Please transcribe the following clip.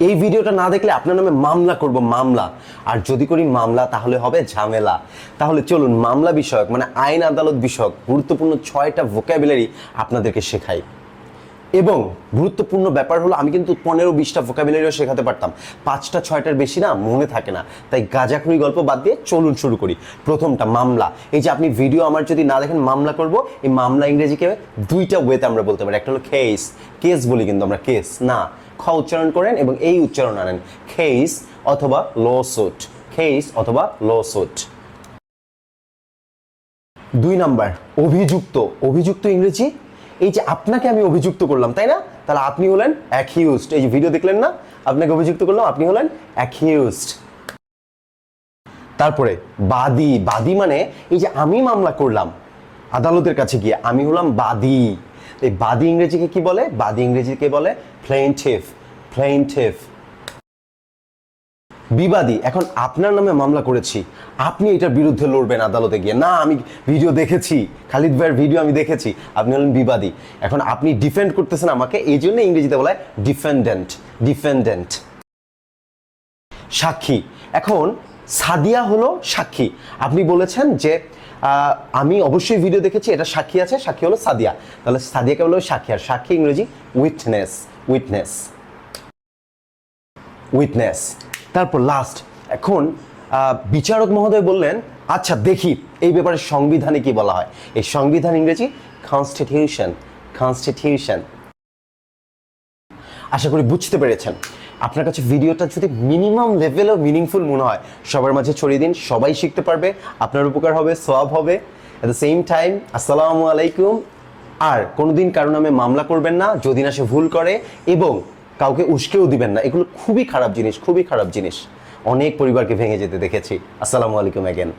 এই ভিডিওটা না দেখলে আপনার নামে মামলা করব, মামলা। আর যদি করি মামলা, তাহলে হবে ঝামেলা। তাহলে চলুন, মামলা বিষয়ক মানে আইন আদালত বিষয়ক, গুরুত্বপূর্ণ ছয়টা ভোকাবুলারি আপনাদেরকে শেখাই। এবং গুরুত্বপূর্ণ ব্যাপার হলো, আমি কিন্তু পনেরো বিশটা ভোকাবুলারিও শেখাতে পারতাম। পাঁচটা, ছয়টার বেশি না, মনে থাকে না। তাই গাজাখুরি গল্প বাদ দিয়ে চলুন শুরু করি। প্রথমটা, মামলা। এই যে আপনি ভিডিও আমার যদি না দেখেন, মামলা করব। এই মামলা ইংরেজিকে দুইটা ওয়েতে আমরা বলতে পারি। একটা হলো কেস কেস বলি কিন্তু আমরা কেস না, খ উচ্চারণ করেন এবং এই উচ্চারণ আনেন। কেস অথবা লসুট কেস অথবা লসুট দুই নাম্বার, অভিযুক্ত। অভিযুক্ত ইংরেজি এই যে আপনাকে আমি অভিযুক্ত করলাম, তাই না? তাহলে আপনি হলেন অ্যাকিউজড এই যে ভিডিও দেখলেন না? আপনাকে অভিযুক্ত করলাম, আপনি হলেন অ্যাকিউজড তারপরে, বাদী। বাদী মানে এই যে আমি মামলা করলাম, আদালতের কাছে গিয়ে আমি হলাম বাদী। এই বাদী ইংরেজিকে কি বলে? বাদী ইংরেজিকে বলে প্লেন্টিফ প্লেন্টিফ বিবাদী। এখন আপনার নামে মামলা করেছি। আপনি এটার বিরুদ্ধে লড়বেন আদালতে গিয়ে। না, আমি ভিডিও দেখেছি। খালিদ ভাইয়ের ভিডিও আমি দেখেছি। আপনি হলেন বিবাদী। এখন আপনি ডিফেন্ড করতেছেন আমাকে, এই জন্য ইংরেজিতে বলা হয় ডিফেন্ডেন্ট ডিফেন্ডেন্ট সাক্ষী। এখন সাদিয়া হলো সাক্ষী। আপনি বলেছেন যে আমি অবশ্যই ভিডিও দেখেছি, এটা সাক্ষী আছে, সাক্ষী হলো সাদিয়া। তাহলে সাদিয়াকে বলো সাক্ষী। আর সাক্ষী ইংরেজি উইটনেস উইটনেস উইটনেস তারপর লাস্ট এখন বিচারক মহোদয় বললেন আচ্ছা দেখি এই ব্যাপারে সংবিধানে কি বলা হয়? এই সংবিধান ইংরেজি কনস্টিটিউশন কনস্টিটিউশন আশা করি বুঝতে পেরেছেন। আপনার কাছে ভিডিওটা যদি মিনিমাম লেভেলও মিনিংফুল মনে হয়, সবার মাঝে ছড়িয়ে দিন, সবাই শিখতে পারবে, আপনার উপকার হবে সব হবে। অ্যাট দ্য সেম টাইম আসসালামু আলাইকুম। আর কোনোদিন কারও নামে মামলা করবেন না, যদি না সে ভুল করে, এবং কাউকে উস্কেও দিবেন না। এগুলো খুবই খারাপ জিনিস, খুবই খারাপ জিনিস। অনেক পরিবারকে ভেঙে যেতে দেখেছি। আসসালামু আলাইকুম অ্যাগেন